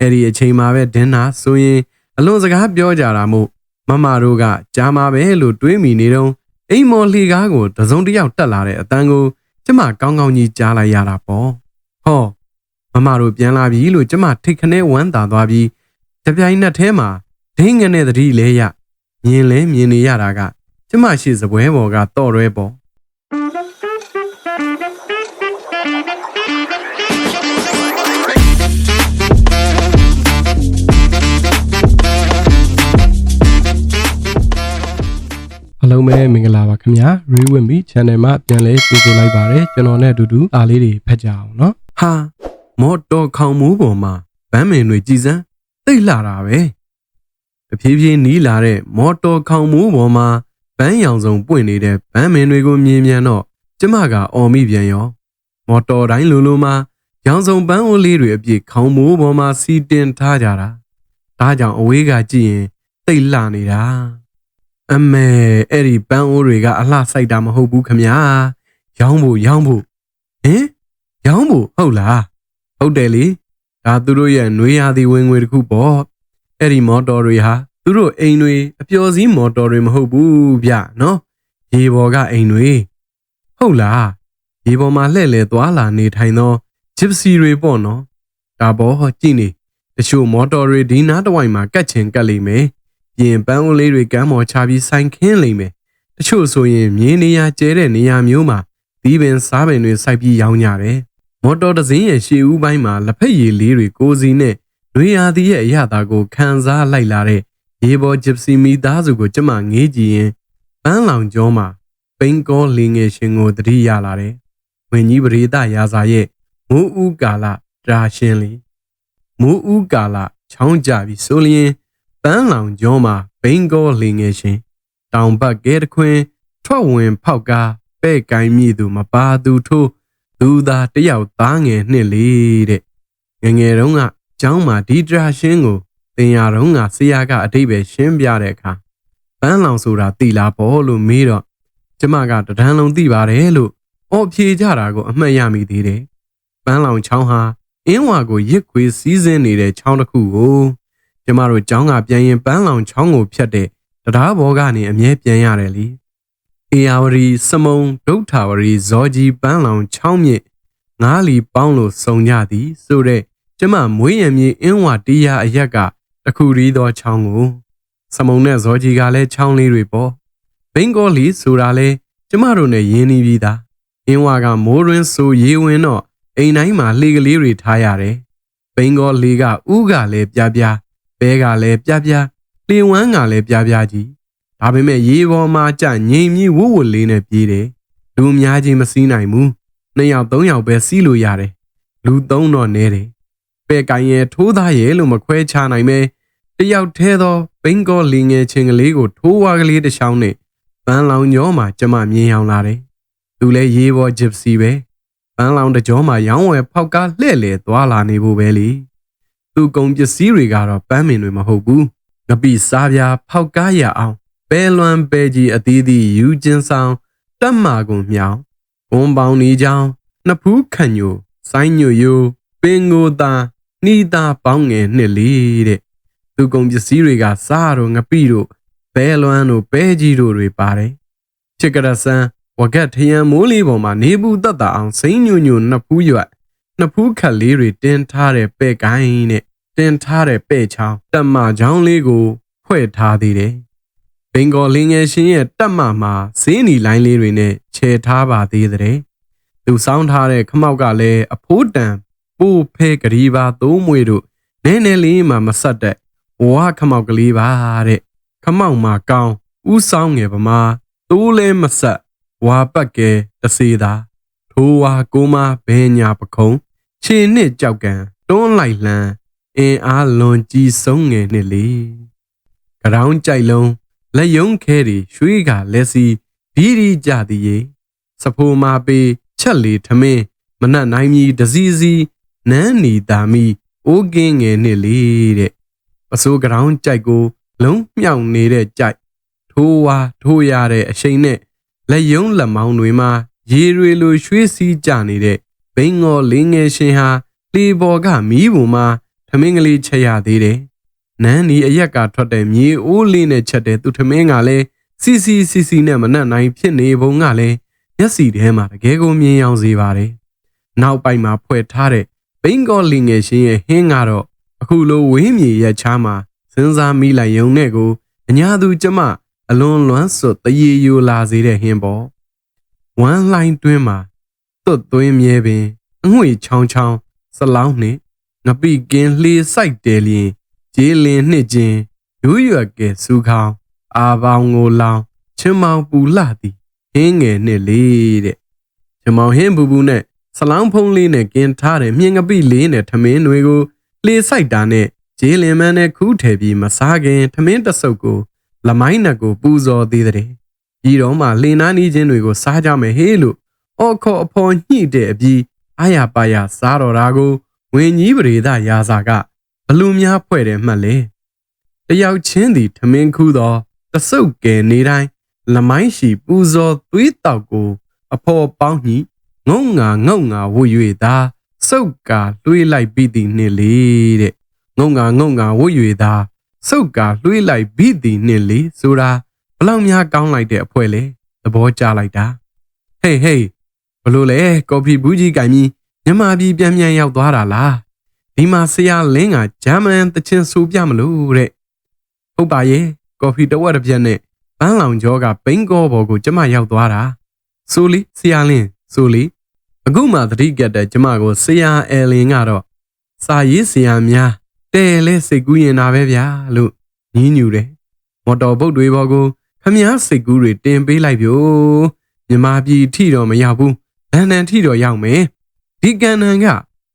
အဲ့ဒီအချိန်မှာပဲဒင်းနာဆိုရင်အလွန်စကားပြောကြတာမို့မမတို့ကကြားမှာပဲလို့တွေးမိနေတော့အိမ်မော်လှီကားကိုတစုံတစ်ယောက်တက်လာတဲ့အတန်းကိုကျမကောင်းကောင်းကြီးကြားလိုက်ရတာပေါ့ဟောမမတို့ပြန်လာပြီလို့ကျမထိတ်ခနဲဝမ်းသာသွားပြီးတပြိုင်နက်တည်းမှာဒင်းငနဲ့တတိလဲရမြင်လဲမြင်နေရတာက ကျမရှိစပွဲပေါ်ကတော့ရဲပေါ့ အားလုံးပဲမင်္ဂလာပါခင်ဗျာ Rewin Me Channel မှာပြန်လဲကြိုဆိုလိုက်ပါတယ်ကျွန်တော်နဲ့အတူတူအားလေးတွေဖတ်ကြအောင်နော်ဟာမော်တော်ခေါင်မိုးပေါ်မှာဗမ်းမင်တွေကြည်စမ်းတိတ်လာတာပဲတဖြည်းဖြည်းနီးလာတဲ့မော်တော်ခေါင်မိုးပေါ်မှာဗမ်းရောင်စုံပွင့်နေတဲ့ဗမ်းမင်တွေကိုမြင်မြန်တော့ကျမကအော်မိပြန်ရောမော်တော်တိုင်းလိုလိုမှာရောင်စုံပန်းအိုးလေးတွေအပြည့်ခေါင်မိုးပေါ်မှာစီတင်ထားကြတာဒါကြောင့်အဝေးကကြည့်ရင်တိတ်လှနေတာ အမေအဲ့ဒီပန်းအိုးတွေကအလှဆိုင်တာမဟုတ်ဘူးခမညာရောင်းဖို့ရောင်းဖို့ဟင်ရောင်းဖို့ဟုတ်လားဟုတ်တယ်လေဒါသူတို့ရဲ့နှွေးရသည်ဝင်ငွေတစ်ခုပေါ့အဲ့ဒီမော်တော်တွေဟာသူတို့အိမ်တွေအပျော်စီးမော်တော်တွေမဟုတ်ဘူးဗျနော်ရေပေါ်ကအိမ်တွေဟုတ်လားရေပေါ်မှာလှည့်လည်သွားလာနေထိုင်သောဂျစ်စီတွေပေါ့နော်ဒါပေါ်ကြည့်နေတချို့မော်တော်တွေဒီနားတစ်ဝိုက်မှာကတ်ချင်ကတ်လိမ့်မယ် ပြင်ပန်းဦးလေးတွေကမ်းမော်ချပြီးဆိုင်ခင်းလိမ့်မယ်။တချို့ဆိုရင်မြေနေရာကျဲတဲ့နေရာမျိုးမှာသီးပင်စားပင်တွေစိုက်ပြီးရောင်းကြတယ်။မော်တော်တစ်စင်းရဲ့ရှေ့ဦးပိုင်းမှာလက်ဖက်ရည်လေးတွေကိုစီနဲ့နှွေရာသီရဲ့အရသာကိုခံစားလိုက်လာတဲ့ရေပေါ်ဂျစ်စီမီသားစုကိုကျမငေးကြည့်ရင်ပန်းလောင်ကျောမှာပိန်ကောလင်းငယ်ရှင်ကိုသတိရလာတယ်။ဝင်းကြီးပရိသရာစာရဲ့မိုးဦးကာလဒရာရှင်လီမိုးဦးကာလချောင်းကြပြီဆိုလျင် ပန်းလောင်ကျောမှာဘိန်းကောလင်ငယ်ရှင်တောင်ဘက်ကဲတခွင် ထွက်ဝင်ဖောက်ကားပဲ့ကိုင်းမြည်သူမပါသူထိုးသူသာတယောက်သားငယ်နှစ်လေတဲ့ငယ်ငယ်တုန်းကကျောင်းမှာဒီဒရာရှင်းကိုသင်ရတုန်းကဆရာကအတိတ်ပဲရှင်းပြတဲ့အခါပန်းလောင်ဆိုတာတိလာပေါ်လို့မေးတော့ကျမကတဒန်းလုံးသိပါတယ်လို့အော်ဖြေကြတာကိုအမှတ်ရမိသေးတယ်ပန်းလောင်ချောင်းဟာအင်းဝါကိုရစ်ခွေစီးဆင်းနေတဲ့ချောင်းတစ်ခုကို ကျမတို့ကျောင်းကပြန်ရင်ပန်းလောင်ချောင်းကိုဖြတ်တဲ့တရားဘောကနေအမြဲပြန်ရတယ်လीအေယာဝရီစမုံဒုဋ္ဌာဝရီဇောကြီးပန်းလောင်ချောင်းမြစ်ငားလီပေါင်းလို့စုံကြသည်ဆိုတဲ့ကျမမွေးရမြေအင်းဝတရားအရက်ကတခုရီးသောချောင်းကိုစမုံနဲ့ဇောကြီးကလည်းချောင်းလေးတွေပေါ့ဘင်္ဂေါလီဆိုတာလဲကျမတို့နဲ့ရင်းနှီးပြီးသားအင်းဝကမိုးရင်းဆိုရေဝင်တော့အိမ်တိုင်းမှာလှေကလေးတွေထားရတယ်ဘင်္ဂေါလီကဥကလည်းပြပြ ဘဲကလည်းပြပြလင်ဝမ်းကလည်းပြပြကြီးဒါပေမဲ့ရေပေါ်မှာကြငိမ်မြဝဝလေးနဲ့ပြေးတယ်လူအများကြီးမစည်းနိုင်ဘူးနှစ်ယောက်သုံးယောက်ပဲစီးလို့ရတယ်လူသုံးတော့နဲတယ်ပဲ့ကိုင်ရဲထိုးသားရဲလို့မခွဲခြားနိုင်ပဲတယောက်ထဲသောဘင်္ဂေါလီငယ်ချင်းကလေးကိုထိုးဝါကလေးတစ်ချောင်းနဲ့ပန်းလောင်ကျောမှာကျမမြင်အောင်လာတယ်သူလည်းရေပေါ်ဂျစ်စီပဲပန်းလောင်တကြောမှာရောင်းဝယ်ဖောက်ကားလှဲ့လေသွားလာနေဖို့ပဲလေ သူကုန်ပစ္စည်းတွေကတော့ပန်းမင်တွေမဟုတ်ဘူးငပိစားပြားဖောက်ကားရအောင်ပဲလွန်ပဲကြီးအသီးသီးယူကျင်းဆောင်တက်မာကုန်မြောင်ဘုံပေါင်းနေကြောင်းနှစ်ဖူးခန့်ညိုဆိုင်းညိုယိုပင်ကိုသာနှီးသားပေါင်းငယ်နှစ်လေးတဲ့သူကုန်ပစ္စည်းတွေကစားတော့ငပိတို့ဘဲလွန်တို့ပဲကြီးတို့တွေပါတယ်ချစ်ကရဆန်ဝကက်ထရန်မိုးလေးပေါ်မှာနေဘူးတက်တာအောင်စိမ့်ညိုညိုနှစ်ဖူးရွက်နှစ်ဖူးခတ်လေးတွေတင်းထားတဲ့ပဲ့ကိုင်းနဲ့ တင်ထားတဲ့ပဲ့ချောင်းတက်မချောင်းလေးကိုဖွဲ့ထားသေးတယ်။ဘင်္ဂေါလင်းငယ်ရှင်ရဲ့တက်မမှာဈေးနီလိုင်းလေးတွေနဲ့ခြေထားပါသေးတယ်။သူစောင်းထားတဲ့ခမောက်ကလည်းအဖိုးတန်ပိုးဖဲကလေးပါသုံးမွေတို့နည်းနည်းလေးမှမဆက်တဲ့ဝါခမောက်ကလေးပါတဲ့။ခမောက်မှာကောင်းဥဆောင်ငယ်ပမာတိုးလဲမဆက်ဝါပက်ကဲတစေသာထိုးဝါကိုမဘဲညာပခုံးခြေနှစ်ကြောက်ကံတွန်းလိုက်လှမ်း အင်းအားလွန်ကြီးဆုံးငယ်နှစ်လေကရောင်းကြိုက်လုံးလက်ယုံခဲတွေရွှေကလက်စီဘီရီကြသည်ရေစဖိုးမာပေးချက်လေထမင်းမနတ်နိုင်မီဒစီစီနန်းနီတာမီအိုးကင်းငယ်နှစ်လေတဲ့ပစိုးကရောင်းကြိုက်ကို လုံးမြောက်နေတဲ့ကြိုက်ထိုးဝါထိုးရတဲ့အရှိန်နဲ့လက်ယုံလက်မောင်းတွေမှာရေတွေလိုရွှေ့စည်းကြနေတဲ့ဘိန်းငေါ်လင်းငယ်ရှင်ဟာလေပေါ်ကမီးပုံမှာ ထမင်းကလေးချက်ရသေးတယ်နန်းနီအရက်ကထွက်တဲ့မြေအိုးလေးနဲ့ချက်တဲ့သူထမင်းကလည်းစီစီစီစီနဲ့မနှက်နိုင်ဖြစ်နေပုံကလည်းမျက်စီထဲမှာတကယ်ကိုမြင်အောင်စေပါတယ်နောက်ပိုက်မှာဖွဲ့ထားတဲ့ဘိန်းကောလီငယ်ရှင်ရဲ့ဟင်းကတော့အခုလိုဝင်းမြေရက်ချားမှာစဉ်းစားမိလိုက်ယုံနဲ့ကိုအညာသူကျမအလွန်လွမ်းစွတ်တရေယိုလာစေတဲ့ဟင်းပေါ့ဝမ်းလှိုင်းတွင်းမှာသွတ်သွင်းမြဲပင်အငွေချောင်းချောင်းစလောင်းနှင့် ငပိကင်းလှေဆိုင်တယ်လျင်ဂျေးလင်နှစ်ချင်းရိုးရွက်ကဲစူခေါင်းအာပေါင်းကိုလောင်းချင်းမောင်ပူလှသည်ဟင်းငယ်နဲ့လေးတဲ့ချင်းမောင်ဟင်းပူပူနဲ့စလောင်းဖုံးလေးနဲ့ကင်းထားတဲ့မြင်ငပိလေးနဲ့ထမင်းတွေကိုလှေဆိုင်တာနဲ့ဂျေးလင်မန်းနဲ့ခူးထည့်ပြီးမစားခင်ထမင်းတဆုပ်ကိုလမိုင်းနှက်ကိုပူဇော်သေးတဲ့ပြီးတော့မှလှေနားနီးချင်းတွေကိုစားကြမယ်ဟေးလို့အော်ခေါ်အဖော်ညှိတဲ့အပြီးအာရပါရစားတော်တာကို ဝင်းကြီးပရိသရာစာကဘလူများဖွဲ့တယ်မှတ်လေတယောက်ချင်းသည်ထမင်းခူးသောတဆုပ်ကဲနေတိုင်းလမိုင်းရှိပူဇော်သွေးတောက်ကို အဖော်ပေါင်းညှိငုံငါငုံငါဝွ၍သာစုပ်ကာလွှေးလိုက်ပြီးသည်နှင့်လေတဲ့ငုံငါငုံငါဝွ၍သာစုပ်ကာလွှေးလိုက်ပြီးသည်နှင့်လေဆိုတာဘလောက်များကောင်းလိုက်တဲ့အဖွဲလေသဘောကျလိုက်တာဟေးဟေးဘလို့လဲကော်ဖီဘူးကြီးကင်ပြီး မြန်မာပြည်ပြန်ပြန်ရောက်သွားတာလားဒီမှာဆရာလင်းကဂျာမန်တချင်းဆိုပြမလို့တဲ့ဟုတ်ပါရဲ့ကော်ဖီတစ်ဝက်တစ်ပြက်နဲ့ပန်းလောင်ကျောကဘိန်းကောဘော်ကိုကျမရောက်သွားတာဆိုလီဆရာလင်းဆိုလီအခုမှသတိကက်တဲ့ကျမကိုဆရာအဲလင်ကတော့စာရေးဆရာများတဲလဲစိတ်ကူးရင်တာပဲဗျာလို့ညင်းညူတယ်မော်တော်ဘုတ်တွေဘော်ကိုခမည်းစိတ်ကူးတွေတင်ပေးလိုက်ပြိုမြမပြည်ထိတော့မရောက်ဘူးလန်ဒန်ထိတော့ရောက်မယ် ဒီကန်နန်က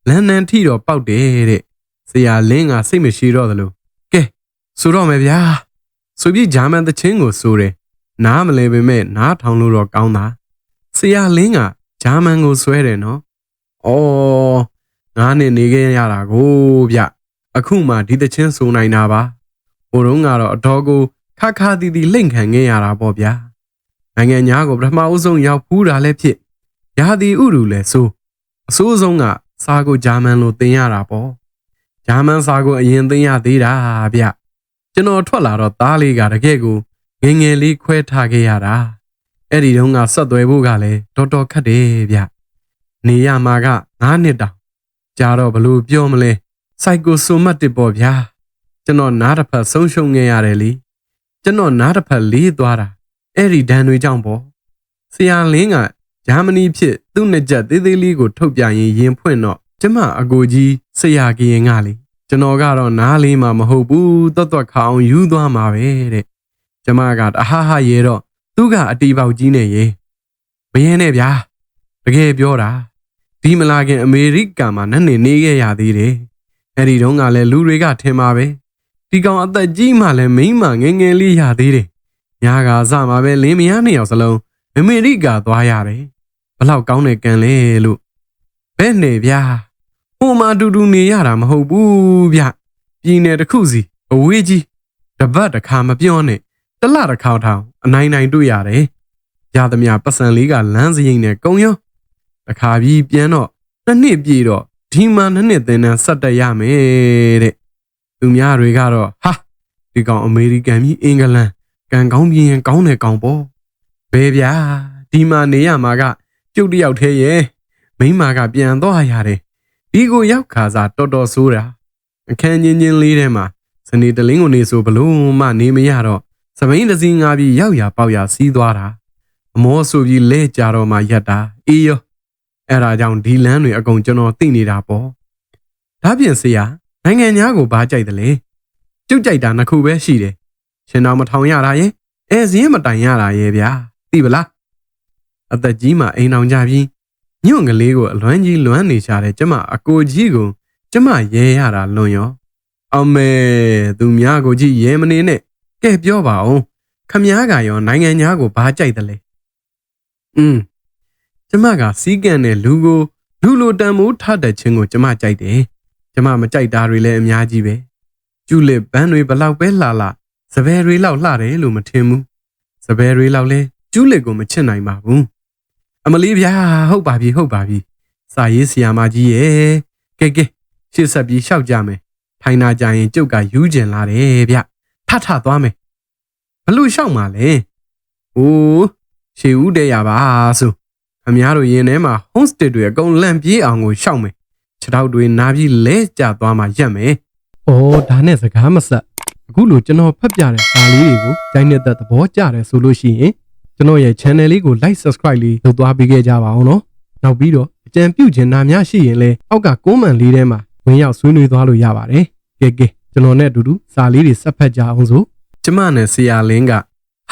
လန်ဒန်ထိတော့ပေါက်တယ်တဲ့ဆရာလင်းကစိတ်မရှိတော့သလိုကဲဆိုတော့မယ်ဗျာဆိုပြီးဂျာမန်သချင်းကိုဆိုတယ်နားမလဲပေမဲ့နားထောင်လို့တော့ကောင်းတာဆရာလင်းကဂျာမန်ကိုဆွဲတယ်နော်အော်ငါနဲ့နေခဲ့ရတာကိုဗျအခုမှဒီသချင်းဆိုနိုင်တာပါဟိုတုန်းကတော့အတော်ကိုခါခါတီတီလိမ့်ခံခဲ့ရတာပေါ့ဗျာနိုင်ငံသားကိုပထမအဆုံးရောက်ဖူးတာလည်းဖြစ်ရာသီဥတုလည်းဆို အဆိုးဆုံးကစာကိုဂျာမန်လိုသင်ရတာပေါ့ဂျာမန်စာကိုအရင်သင်ရသေးတာဗျကျွန်တော်ထွက်လာတော့သားလေးကတကယ့်ကိုငယ်ငယ်လေးခွဲထားခဲ့ရတာအဲ့ဒီတုန်းကဆက်သွယ်ဖို့ကလည်းတော်တော်ခက်တယ်ဗျနေရမှာက9နှစ်တောင်ကြာတော့ဘလို့ပြောမလဲစိုက်ကိုဆိုမတ်တစ်ပေါ့ဗျာကျွန်တော်နားတစ်ဖက်ဆုံးရှုံးခဲ့ရတယ်လीကျွန်တော်နားတစ်ဖက်လေးသွားတာအဲ့ဒီဒဏ်တွေကြောင့်ပေါ့ဆရာလင်းက ဂျာမနီဖြစ်သူ့နှစ်ချက်သေးသေးလေးကိုထုတ်ပြရင်ရင်ဖွင့်တော့ကျမအကိုကြီးဆရာကရင်ကလေကျွန်တော်ကတော့နားလေးမှမဟုတ်ဘူးတွတ်တွတ်ခအောင်ယူသွားမှာပဲတဲ့ကျမကတဟဟရဲတော့သူကအတီပေါက်ကြီးနဲ့ရေမရဲနဲ့ဗျာတကယ်ပြောတာဒီမလာခင်အမေရိကန်မှာနတ်နေနေခဲ့ရသေးတယ်အဲ့ဒီတုန်းကလည်းလူတွေကထင်ပါပဲဒီကောင်အသက်ကြီးမှလည်းမိန်းမငယ်ငယ်လေးရသေးတယ်ညာကစမှာပဲလင်းမယားနှစ်ယောက်စလုံး အမေရိကသွားရတယ်ဘလောက်ကောင်းတဲ့ကံလဲလို့ဘယ်နဲ့ဗျာဟိုမှာတူတူနေရတာမဟုတ်ဘူးဗျပြည်နယ်တစ်ခုစီအဝေးကြီးတပတ်တစ်ခါမပြောနဲ့တလတစ်ခါထောင်အနိုင်နိုင်တွေ့ရတယ်ရသမျှပတ်စံလေးကလမ်းစရိတ်နဲ့ကုံရောတစ်ခါပြီးပြန်တော့နှစ်နှစ်ပြည့်တော့ဒီမှာနှစ်နှစ်သင်တန်းဆက်တက်ရမယ်တဲ့သူများတွေကတော့ဟာဒီကောင်အမေရိကန်ကြီးအင်္ဂလန်ကံကောင်းပြင်းရင်ကောင်းတယ်ကောင်ပေါ့ ဘယ်ဗျာဒီမှာနေရမှာကကျုပ်တယောက်သေးရဲ့မိန်းမကပြန်သွားရတယ်ဒီကိုရောက်ခါစားတော်တော်ဆိုးတာအခန်းချင်းချင်းလေးထဲမှာစနေတလင်းကိုနေဆိုဘလို့မှနေမရတော့စပိန်တစင်းငါပြီးရောက်ရပေါက်ရစီးသွားတာအမောဆိုပြီးလဲကြတော့မှရက်တာအေးရောအဲ့ဒါကြောင့်ဒီလမ်းတွေအကုန်ကျွန်တော်သိနေတာပေါ့ဒါပြင်ဆရာနိုင်ငံသားကိုဘာကြိုက်တယ်လဲကျုပ်ကြိုက်တာနှစ်ခုပဲရှိတယ်ရှင်တော်မထောင်ရတာရဲ့အဲစင်းမတိုင်ရတာရဲ့ဗျာ သိပလားအသက်ကြီးမှအိမ်အောင်ကြပြီးညွန့်ကလေးကိုအလွမ်းကြီးလွမ်းနေကြတဲ့ကျမအကိုကြီးကိုကျမရဲရတာလွန်ရောအမေသူများကိုကြည့်ရဲမနေနဲ့ကဲပြောပါအောင်ခမားကရောနိုင်ငံသားကိုဘာကြိုက်တယ်လဲอืมကျမကစီးကန်တဲ့လူကိုလူလိုတန်မိုးထတဲ့ချင်းကိုကျမကြိုက်တယ်ကျမမကြိုက်တာတွေလည်းအများကြီးပဲကျူလစ်ဘန်းတွေဘလောက်ပဲလှလှစပယ်တွေလောက်လှတယ်လို့မထင်ဘူးစပယ်တွေလောက်လဲ ကျူးလက်ကိုမချစ်နိုင်ပါဘူးအမလေးဗျာဟုတ်ပါပြီဟုတ်ပါပြီစာရေးဆရာမကြီးရဲ့ကဲကဲရှေ့ဆက်ပြီးရှောက်ကြမယ်ထိုင်နာကြရင်ကျုပ်ကယူးကျင်လာတယ်ဗျထထသွားမယ်ဘလို့ရှောက်မှာလဲအိုးရှေဦးတဲ့ရပါဆိုအများတို့ရင်ထဲမှာ homestay တွေအကုန်လန့်ပြေးအောင်ကိုရှောက်မယ်ခြေထောက်တွေနားပြီးလဲကျသွားမှရက်မယ်။အော်ဒါနဲ့စကားမဆက်။အခုလိုကျွန်တော်ဖတ်ပြတဲ့စာလေးတွေကိုကြိုင်းနေတဲ့သဘောကျတယ်ဆိုလို့ရှိရင် ကျွန်တော်ရဲ့ channel လေးကို like subscribe လေးလုပ်သွားပေးခဲ့ကြပါအောင်နော်။နောက်ပြီးတော့အကြံပြုချင်တာများရှိရင်လည်းအောက်က comment လေးထဲမှာဝင်ရောက်ဆွေးနွေးသွားလို့ရပါတယ်။ကဲကဲကျွန်တော်နဲ့အတူတူစာလေးတွေဆက်ဖတ်ကြအောင်ဆိုကျမနဲ့ဆရာလင်းက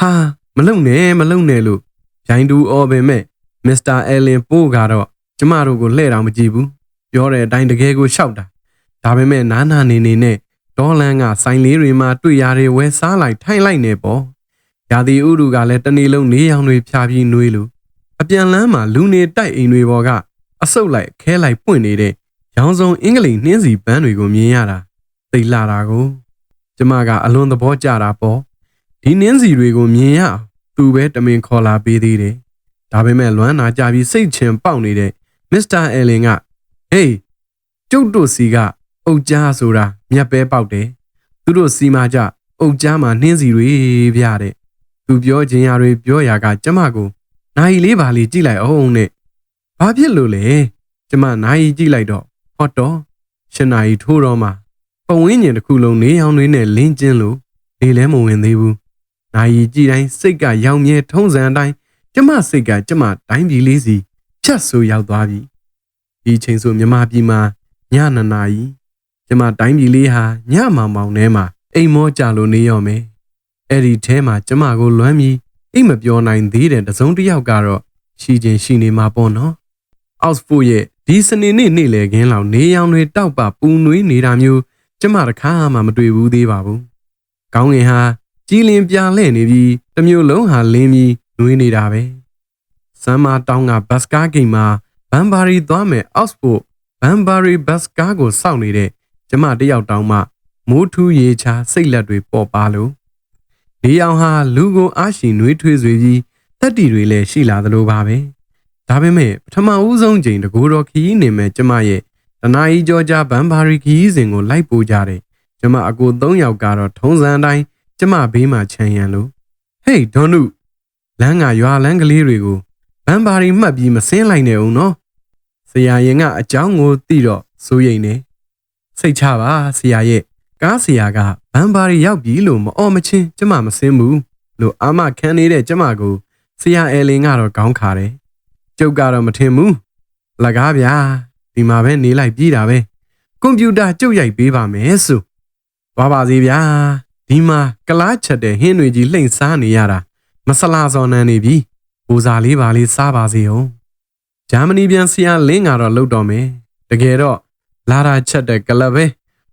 ဟာမလုံနဲ့မလုံနဲ့လို့ဂျိုင်းတူအော်ပင်မဲ့မစ္စတာအဲလင်ပိုးကတော့ကျမတို့ကိုလှဲ့တော်မကြည့်ဘူးပြောတဲ့အတိုင်းတကယ်ကိုရှောက်တာဒါပေမဲ့နားနာနေနေနဲ့ဒေါ်လန်ကဆိုင်လေးတွေမှာတွေ့ရတွေဝဲစားလိုက်ထိုင်လိုက်နေပေါ့ ရာသီဥတုကလည်းတနေ့လုံးနေရောင်တွေဖြာပြီးနှွေးလို့အပြန်လန်းမှာလူနေတိုက်အိမ်တွေပေါ်ကအဆုတ်လိုက်ခဲလိုက်ပွင့်နေတဲ့ရောင်စုံအင်္ဂလိပ်နှင်းစီပန်းတွေကိုမြင်ရတာသိလာတာကိုကျမကအလွန်သဘောကျတာပေါ့ဒီနင်းစီတွေကိုမြင်ရအောင်သူပဲတမင်ခေါ်လာပေးသေးတယ်ဒါပေမဲ့လွမ်းနာကြပြီးစိတ်ချင်ပေါက်နေတဲ့မစ္စတာအဲလင်ကဟေးကျုပ်တို့စီကအုတ်ကြားဆိုတာမြက်ပဲပေါက်တယ်သူတို့စီမှာကြအုတ်ကြားမှာနှင်းစီတွေဗျတဲ့ သူပြောခြင်းရတွေပြောရာကကျမကိုနိုင်လေးပါလေးကြည့်လိုက်အောင်နဲ့ဘာဖြစ်လို့လဲကျမနိုင်ကြည့်လိုက်တော့ဟောတော့ရှင်နိုင်ထိုးတော့မှပဝင်းကျင်တစ်ခုလုံးနေအောင်တွေနဲ့လင်းကျင်းလို့နေလဲမဝင်သေးဘူး။နာယီကြည်တိုင်းစိတ်ကရောင်မြဲထုံးစံအတိုင်းကျမစိတ်ကကျမတိုင်းပြည်လေးစီဖြတ်ဆိုရောက်သွားပြီ။ဒီချိန်ဆိုမြမပြည်မှာညနနာရီကျမတိုင်းပြည်လေးဟာညမောင်မောင်ထဲမှာအိမ်မောကြလို့နေရောမယ်။ အဲ့ဒီထဲမှာကျမကိုလွမ်းပြီးအိမ်မပြောနိုင်သေးတဲ့တစုံတစ်ယောက်ကတော့ရှိချင်းရှိနေမှာပေါ့နော်။ Oxford ရဲ့ဒီစနေနေ့နေ့လည်ခင်းလောက်နေရောင်တွေတောက်ပပူနွေးနေတာမျိုးကျမတခါမှမတွေ့ဘူးသေးပါဘူး။ကောင်းငင်ဟာကြီးလင်ပြလဲ့နေပြီးတစ်မျိုးလုံးဟာလင်းပြီးနှွေးနေတာပဲ။စမ်းမတောင်းကဘတ်စကားဂိမ်းမှာဘန်ဘာရီသွားမယ်အောက်စဖို့ဘန်ဘာရီဘတ်စကားကိုစောင့်နေတဲ့ကျမတယောက်တောင်းမှမိုးထူးရေချာစိတ်လက်တွေပေါ်ပါလို့ နေအောင်ဟာလူကိုအားရှိနှွေးထွေးစေပြီးတက်တီတွေလည်းရှိလာသလိုပါပဲ။ဒါပေမဲ့ပထမဦးဆုံးချိန်တကူတော်ခီးနေမဲ့ကျမရဲ့တနာကြီးကြောကြဘန်ဘာရီခီးစဉ်ကိုလိုက်ပို့ကြတယ်။ကျမအကို၃ယောက်ကတော့ထုံးစံအတိုင်းကျမဘေးမှာခြံရံလို့ဟေးဒေါ်နုလမ်းကရွာလမ်းကလေးတွေကိုဘန်ဘာရီမှတ်ပြီးမစင်းလိုက်နဲ့ဦးနော်။ဆရာရင်ကအကြောင်းကိုသိတော့စိုးရိမ်နေစိတ်ချပါဆရာရဲ့ ကားဆရာကဘန်ဘာရီရောက်ပြီလို့မအော်မချင်းကျမမစင်းဘူးလို့အာမခံနေတဲ့ကျမကိုဆရာအဲလင်ကတော့ခေါင်းခါတယ်။ကျုပ်ကတော့မထင်ဘူး။လကားဗျာဒီမှာပဲနေလိုက်ပြီးတာပဲ။ကွန်ပျူတာကျုပ်ရိုက်ပေးပါမယ်ဆို။သွားပါစေဗျာ။ဒီမှာကလားချက်တဲ့ဟင်းတွေကြီးလှိမ့်စားနေရတာမဆလာစော်နန်းနေပြီ။ဘူစာလေးပါလေးစားပါစေဦး။ဂျာမနီပြန်ဆရာလင်းကတော့လှုပ်တော့မယ်။တကယ်တော့လာတာချက်တဲ့ကလပ်ပဲ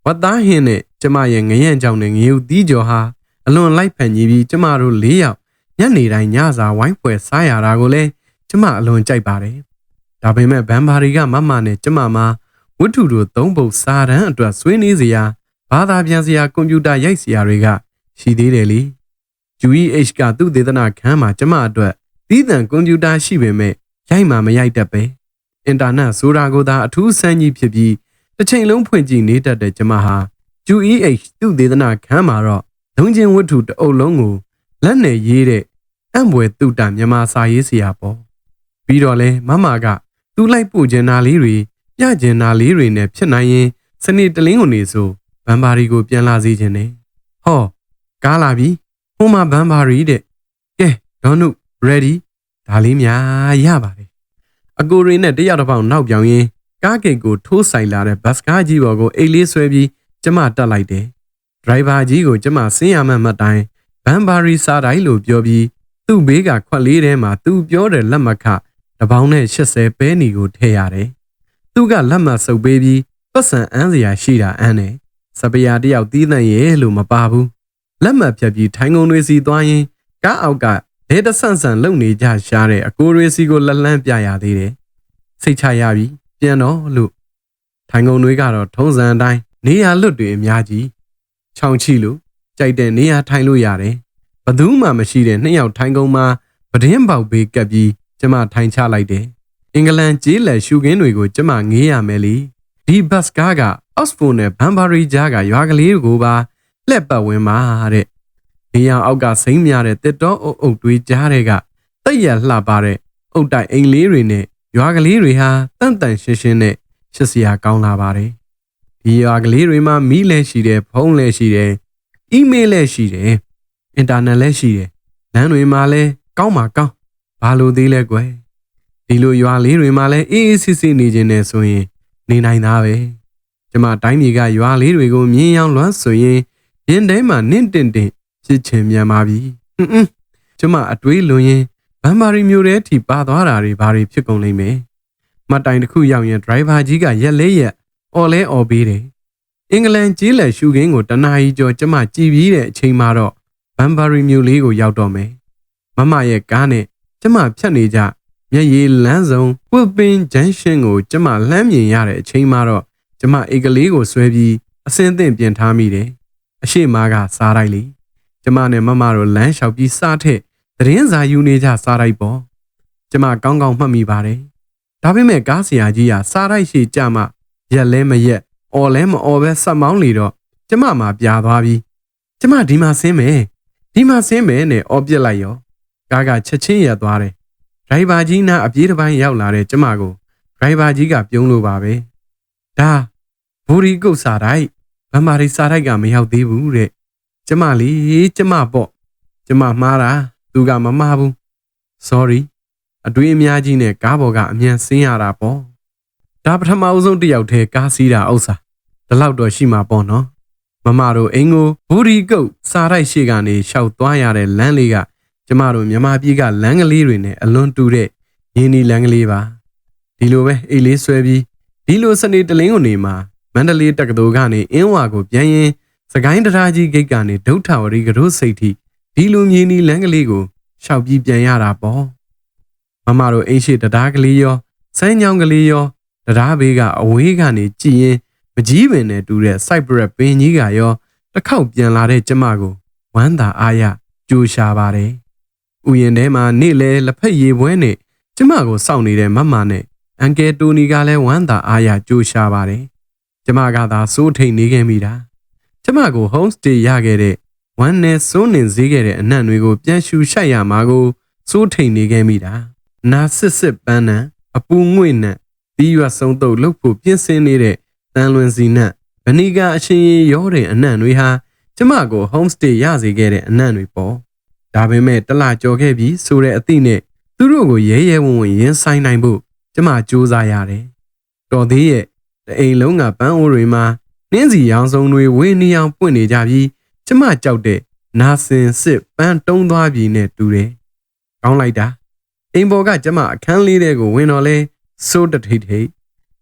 ဝတ်သားဟင်းနဲ့ ကျမရဲ့ငရံ့ကြောင်နဲ့ငရုတ်သီးကြော်ဟာအလွန်လိုက်ဖန်ကြီးပြီးကျမတို့၄ယောက်ညနေတိုင်းညစာဝိုင်းပွဲစားရတာကိုလည်းကျမအလွန်ကြိုက်ပါတယ်။ဒါပေမဲ့ဘန်ဘာရီကမမနဲ့ကျမမှာဝတ္ထုတို့သုံးပုတ်စာတန်းအတွက်ဆွေးနွေးစရာဘာသာပြန်စရာကွန်ပျူတာရိုက်စရာတွေကရှိသေးတယ်လေ။ UEH ကသူ့ဒေသနာခန်းမှာကျမအတွက်သီးသန့်ကွန်ပျူတာရှိပေမဲ့ရိုက်မှမရိုက်တတ်ပဲ။အင်တာနက်ဆိုတာကိုသာအထူးစမ်းကြီးဖြစ်ပြီးတစ်ချိန်လုံးဖွင့်ကြည့်နေတတ်တဲ့ကျမဟာ UEH သူ့ဒေသနာခန်းမှာတော့လုံချင်းဝတ္ထုတအုပ်လုံးကိုလက်နဲ့ရေးတဲ့အံ့ဘွယ်တုတမြန်မာစာရေးဆရာပေါ့ပြီးတော့လဲမမကသူ့လိုက်ပို့ကျင်နာလေးတွေပြကျင်နာလေးတွေနဲ့ဖြစ်နိုင်ရင်စနေတလင်းကိုနေဆိုဘန်ဘာရီကိုပြန်လာစေခြင်းနဲ့ဟောကားလာပြီဟိုမှာဘန်ဘာရီတဲ့ကဲဒေါနု ready ဒါလေးများရပါတယ်အကိုရီနဲ့တယောက်တစ်ပေါက်နောက်ပြောင်ရင်းကားဂိတ်ကိုထိုးဆိုင်လာတဲ့ဘတ်စကားကြီးပေါ်ကိုအိတ်လေးဆွဲပြီး ကျမတက်လိုက်တယ်။ဒရိုင်ဘာကြီးကိုကျမဆင်းရမှတ်မှတ်တိုင်းဘန်ဘာရီစားတိုင်းလို့ပြောပြီးသူ့ဘေးကခွက်လေးထဲမှာသူပြောတဲ့လက်မခတပေါင်းနဲ့80ပဲနီကိုထည့်ရတယ်။သူကလက်မဆုပ်ပေးပြီးပတ်စံအန်းစရာရှိတာအန်းတယ်။စပယာတယောက်တီးသန့်ရဲ့လို့မပါဘူး။လက်မဖြတ်ပြီးထိုင်ကုန်တွေစီသွားရင်ကားအောက်ကလဲတဆန့်ဆန့်လုံနေကြရှားတဲ့အကိုတွေစီကိုလက်လန်းပြရသေးတယ်။စိတ်ချရပြီပြန်တော့လို့ထိုင်ကုန်တွေကတော့ထုံးစံအတိုင်း နေရာလွတ်တွေအများကြီးချောင်းချီလို့ကြိုက်တဲ့နေရာထိုင်လို့ရတယ်ဘသူမှမရှိတဲ့နှစ်ယောက်ထိုင်ကုန်မှာပဒင်းပေါက်ဘေးကပ်ပြီးကျမထိုင်ချလိုက်တယ်အင်္ဂလန်ကျေးလက်ရှူခင်းတွေကိုကျမငေးရမယ်လीဒီဘတ်ကားကအောက်စဖို့နဲ့ဘန်ဘာရီကြားကရွာကလေးကိုပါလက်ပတ်ဝင်ပါတဲ့နေရန်အောက်ကစိမ့်များတဲ့တစ်တော်အုပ်အုပ်တွေကြားတဲ့ကတက်ရလှပါတဲ့အုတ်တိုက်အိမ်လေးတွေနဲ့ရွာကလေးတွေဟာတန့်တန့်ရှင်းရှင်းနဲ့ရှစ်စရာကောင်းလာပါတယ် ဒီရွာကလေးတွေမှာမီးလည်းရှိတယ်ဖုန်းလည်းရှိတယ်အီးမေးလ်လည်းရှိတယ်အင်တာနက်လည်းရှိတယ်လမ်းတွေမှာလည်းကောင်းပါကောင်းဘာလို့သေးလဲကွယ်ဒီလိုရွာလေးတွေမှာလည်းအေးအေးဆေးဆေးနေခြင်းနဲ့ဆိုရင် နေနိုင်သားပဲကျမတိုင်းပြည်ကရွာလေးတွေကိုမြင်ရောက်လွမ်းဆိုရင်ရင်ထဲမှာနင့်တင်တင်ဖြစ်ချင်မြန်ပါပြီဟွန်းဟွန်းကျမအတွေးလွန်ရင်ဘန်မာရီမျိုးထဲထိပါသွားတာတွေဘာတွေဖြစ်ကုန်လိမ့်မယ်မတ်တိုင်တစ်ခုရောက်ရင်ဒရိုင်ဘာကြီးကရက်လေးရက် အော်လဲအော်ပေးတယ်အင်္ဂလန်ကြီးလက်ရှူခင်းကိုတနာရီကျော်ကျမကြည်ပြီးတဲ့အချိန်မှာတော့ဘန်ဘာရီမျိုးလေးကိုရောက်တော့မယ်မမရဲ့ကားနဲ့ကျမဖြတ်နေကြမျက်ရည်လန်းဆုံးပွပင်ဂျန်ရှင်းကိုကျမလှမ်းမြင်ရတဲ့အချိန်မှာတော့ကျမအိတ်ကလေးကိုဆွဲပြီးအစင်းသင့်ပြင်ထားမိတယ်အရှိမားကစားလိုက်လေကျမနဲ့မမတို့လမ်းလျှောက်ပြီးစားထက်သတင်းစာယူနေကြစားလိုက်ပေါ့ကျမကောင်းကောင်းမှတ်မိပါတယ်ဒါပေမဲ့ကားဆရာကြီးကစားလိုက်ရှိကြမှ ရက်လဲမရက်အော်လဲမအော်ပဲဆက်မောင်းလေတော့ကျမမှပြာသွားပြီးကျမဒီမှာဆင်းမယ်ဒီမှာဆင်းမယ်နဲ့အော်ပြစ်လိုက်ရောကားကချက်ချင်းရက်သွားတယ်ဒရိုင်ဘာကြီးနာအပြေးတစ်ပိုင်းရောက်လာတဲ့ကျမကိုဒရိုင်ဘာကြီးကပြုံးလို့ပါပဲဒါဘူရီကုတ်စားတိုက်ဗမာရီစားတိုက်ကမရောက်သေးဘူးတဲ့ကျမလီကျမပေါ့ကျမမှားတာသူကမမှားဘူး sorry အတွေးအများကြီးနဲ့ကားပေါ်ကအမြန်ဆင်းရတာပေါ့ ဒါပထမအဆုံးတစ်ယောက်တည်းကားစီးတာဥစ္စာဒီလောက်တော့ရှိမှာပေါ့နော်မမတို့အင်ကိုဘူရီကုတ်စားတိုက်ရှိကနေရှောက်သွားရတဲ့လမ်းလေးကကျမတို့မြမပြည်ကလမ်းကလေးတွေနဲ့အလွန်တူတဲ့ရင်းနီလမ်းကလေးပါဒီလိုပဲအိတ်လေးဆွဲပြီးဒီလိုစနေတလင်းကိုနေမှာမန္တလေးတက္ကသိုလ်ကနေအင်းဝါကိုပြန်ရင်စကိုင်းတရားကြီးဂိတ်ကနေဒုဋ္ဌဝရီကရုစိတ်ထိဒီလိုမြင်းနီလမ်းကလေးကိုရှောက်ပြီးပြန်ရတာပေါ့မမတို့အိမ်ရှိတရားကလေးရောစမ်းညောင်းကလေးရော တရားဘေးကအဝေးကနေကြည်ရင်မကြီးပင်နဲ့တူတဲ့စိုက်ဘရက်ပင်ကြီးကရောတစ်ခေါက်ပြန်လာတဲ့ကျမကိုဝမ်းသာအားရကြိုရှာပါတယ်ဥယျာဉ်ထဲမှာနေ့လဲလက်ဖက်ရည်ပွဲနဲ့ကျမကိုစောင့်နေတဲ့မမနဲ့အန်ကယ်တိုနီကလည်းဝမ်းသာအားရကြိုရှာပါတယ်ကျမကသာစိုးထိန်နေခဲ့မိတာကျမကို home stay ရခဲ့တဲ့ဝမ်းနဲ့စိုးနေစေးခဲ့တဲ့အနံ့တွေကိုပြန်ရှူရှိုက်ရမှာကိုစိုးထိန်နေခဲ့မိတာနာစစ်စစ်ပန်းနံအပူငွေ့နံ ပြီးရွဆုံးတုပ်လှုပ်ဖို့ပြင်ဆင်နေတဲ့တန်လွင်စီနံဗနီကာအရှင်ရေရောတဲ့အနံ့တွေဟာကျမကို home stay ရစေခဲ့တဲ့အနံ့တွေပေါ့ဒါပေမဲ့တလကြော်ခဲ့ပြီးဆိုတဲ့အသည့်နဲ့သူတို့ကိုရဲရဲဝံ့ဝံ့ရင်ဆိုင်နိုင်ဖို့ကျမစူးစမ်းရတယ်တော်သေးရဲ့တအိမ်လုံးကပန်းအိုးတွေမှာနှင်းစီရောင်စုံတွေဝင်းနေအောင်ပွင့်နေကြပြီးကျမကြောက်တဲ့နာစင်စစ်ပန်းတုံးသွားပြီနဲ့တူတယ်။ကောင်းလိုက်တာအိမ်ပေါ်ကကျမအခန်းလေးတဲ့ကိုဝင်တော့လဲ စိုးတထိတ်ထိတ်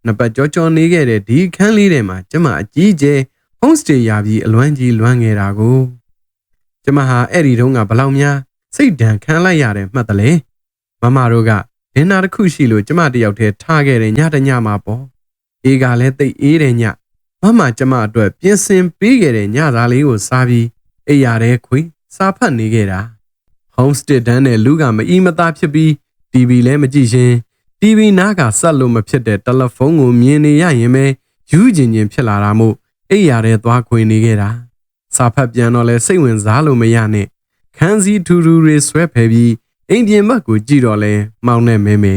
နှစ်ပတ်ကြောကြောနေခဲ့တဲ့ဒီအခန်းလေးထဲမှာကျမအကြီးကျယ် home stay ရပြီးအလွမ်းကြီးလွမ်းခဲ့တာကိုကျမဟာအဲ့ဒီတုန်းကဘလောက်များစိတ်ဒဏ်ခံလိုက်ရတဲ့မှတ်တယ်လေမမတို့ကဒင်နာတစ်ခုရှိလို့ကျမတယောက်တည်းထားခဲ့တဲ့ညတညမှာပေါ့အေးကလည်းတိတ်အေးတဲ့ညမမကျမအတွက်ပြင်ဆင်ပေးခဲ့တဲ့ညသားလေးကိုစားပြီးအိယာတဲ့ခွေစားဖတ်နေခဲ့တာ homestead တန်းနဲ့လူကမအီမသားဖြစ်ပြီး TV လည်းမကြည့်ရှင် TV နားကဆက်လို့မဖြစ်တဲ့တယ်လီဖုန်းကိုမြင်နေရရင်ပဲယူကျင်ကျင်ဖြစ်လာတာမို့အိယာတဲ့သွားခွေနေခဲ့တာစာဖတ်ပြန်တော့လဲစိတ်ဝင်စားလို့မရနဲ့ခန်းစည်းထူထူတွေဆွဲဖယ်ပြီးအိမ်ပြင်ဘက်ကိုကြည့်တော့လဲမောင်းနဲ့မဲမဲ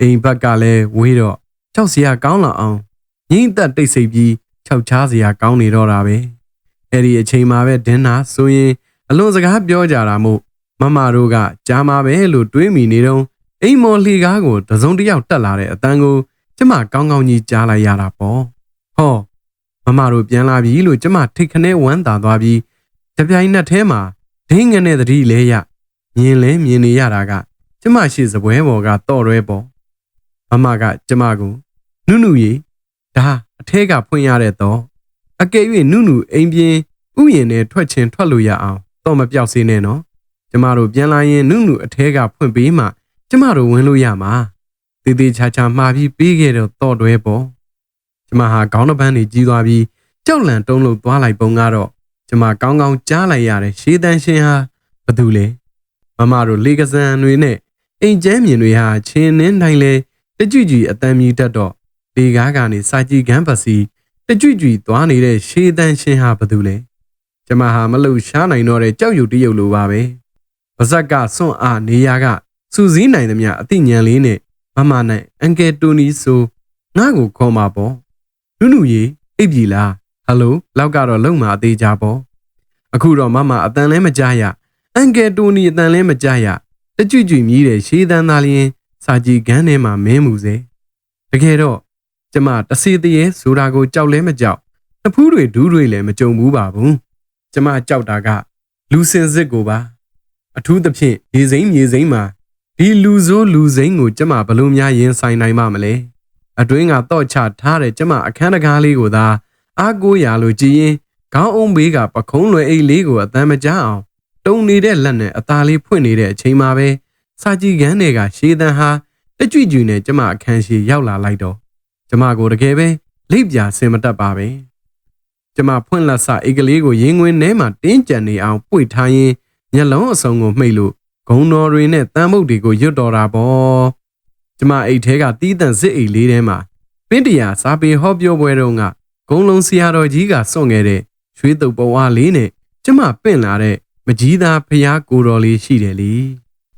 အိမ်ဘက်ကလည်းဝေးတော့ကြောက်စရာကောင်းလာအောင်ငိမ့်သက်တိတ်ဆိတ်ပြီးခြောက်ချားစရာကောင်းနေတော့တာပဲအဲ့ဒီအချိန်မှာပဲဒင်းနာဆိုရင်အလွန်စကားပြောကြတာမို့မမတို့ကကြားမှာပဲလို့တွေးမိနေတော့ အိမ်မော်လှီကားကိုတစုံတစ်ယောက်တက်လာတဲ့အတန်းကိုကျမကောင်းကောင်းကြီးကြားလိုက်ရတာပေါ့ဟောမမတို့ပြန်လာပြီလို့ကျမထိတ်ခနဲဝမ်းသာသွားပြီးတပြိုင်နက်တည်းမှာဒင်းငနဲ့တတိလဲရမြင်လဲမြင်နေရတာက ကျမရှိစပွဲပေါ်ကတော့ရဲပေါ်မမက ကျမကိုနုနုရီဒါအထဲကဖွင့်ရတဲ့တော့အကယ်၍နုနုအိမ်ပြင်ဥယျာဉ်နဲ့ထွက်ချင်းထွက်လို့ရအောင်တော့မပြောက်စေနဲ့နော်ကျမတို့ပြန်လာရင်နုနုအထဲကဖွင့်ပေးမှ ကျမတို့ဝင်လို့ရမှာတည်တည်ချာချာမှားပြီးပြီးခဲ့တော့တော့တွဲပေါ့ကျမဟာခေါင်းတစ်ပန်းနေကြီးသွားပြီးကြောက်လန့်တုံးလို့သွားလိုက်ပုံကတော့ကျမကောင်းကောင်းကြားလိုက်ရတဲ့ရှေးတန်းရှင်ဟာဘသူလဲမမတို့လေကစံတွေနဲ့အိမ်ကျဲမြင်တွေဟာချင်းနှင်းတိုင်းလဲတကြွကြွအတမ်းမြည်တတ်တော့လေကားကနေစာကြည့်ကန်းပစီတကြွကြွသွားနေတဲ့ရှေးတန်းရှင်ဟာဘာတူလဲကျမဟာမလှူရှားနိုင်တော့တဲ့ကြောက်ရွံ့တရုပ်လိုပါပဲပါဇက်ကစွန့်အားနေရာက စူစည်းနိုင်သမျှအသိဉာဏ်လေးနဲ့မမနဲ့အန်ကယ်တိုနီဆိုငါ့ကိုခေါ်มาပေါ့နုနုရေအိပ်ပြီလားဟယ်လိုလောက်ကတော့လုံမာအသေးကြပေါ့အခုတော့မမအတန်လဲမကြရအန်ကယ်တိုနီအတန်လဲမကြရတကြွကြွမြည်တဲ့ရှေးတန်းသားလျင်စာကြည့်ကန်းထဲမှာမင်းမှုစေတကယ်တော့ကျမတစီတရေဆိုတာကိုကြောက်လဲမကြောက်နှစ်ဖူးတွေဒူးတွေလည်းမကြုံဘူးပါဘူးကျမကြောက်တာကလူစင်စစ်ကိုပါအထူးသဖြင့်ရေစိမ်းမြေစိမ်းမှာ ဒီလူဆိုးလူစိမ်းကိုကျမဘလို့များရင်ဆိုင်နိုင်မှာမလဲအတွင်းကတော့ချထားတဲ့ကျမအခန်းတကားလေးကိုသာအားကိုးရလို့ကြည်ရင်ခေါင်းအုံးဘေးကပခုံးလွယ်အိတ်လေးကိုအတမ်းမကြအောင်တုံနေတဲ့လက်နဲ့အသားလေးဖွင့်နေတဲ့အချိန်မှာပဲစာကြည့်ကန်းတွေကရှေးတန်းဟာတကြွကြွနဲ့ကျမအခန်းရှိရောက်လာလိုက်တော့ကျမကိုတကယ်ပဲလိပ်ပြာဆင်မတတ်ပါပဲကျမဖွင့်လက်စအိတ်ကလေးကိုရင်ခွင်ထဲမှာတင်းကြံနေအောင်ပွေထားရင်းမျက်လုံးအစုံကိုမှိတ်လို့ ဂုံတော်တွေနဲ့တန်မုတ်တွေကိုရွတ်တော်တာပေါ့ကျမအိတ်ထဲကတီးတန့်စစ်အိတ်လေးထဲမှာပင်းတရာစာပေဟောပြောပွဲတုန်းကဂုံလုံးဆရာတော်ကြီးကစွန့်ခဲ့တဲ့ရွှေတုပ်ပွားလေးနဲ့ကျမပင့်လာတဲ့မကြီးသားဖျားကိုတော်လေးရှိတယ်လေ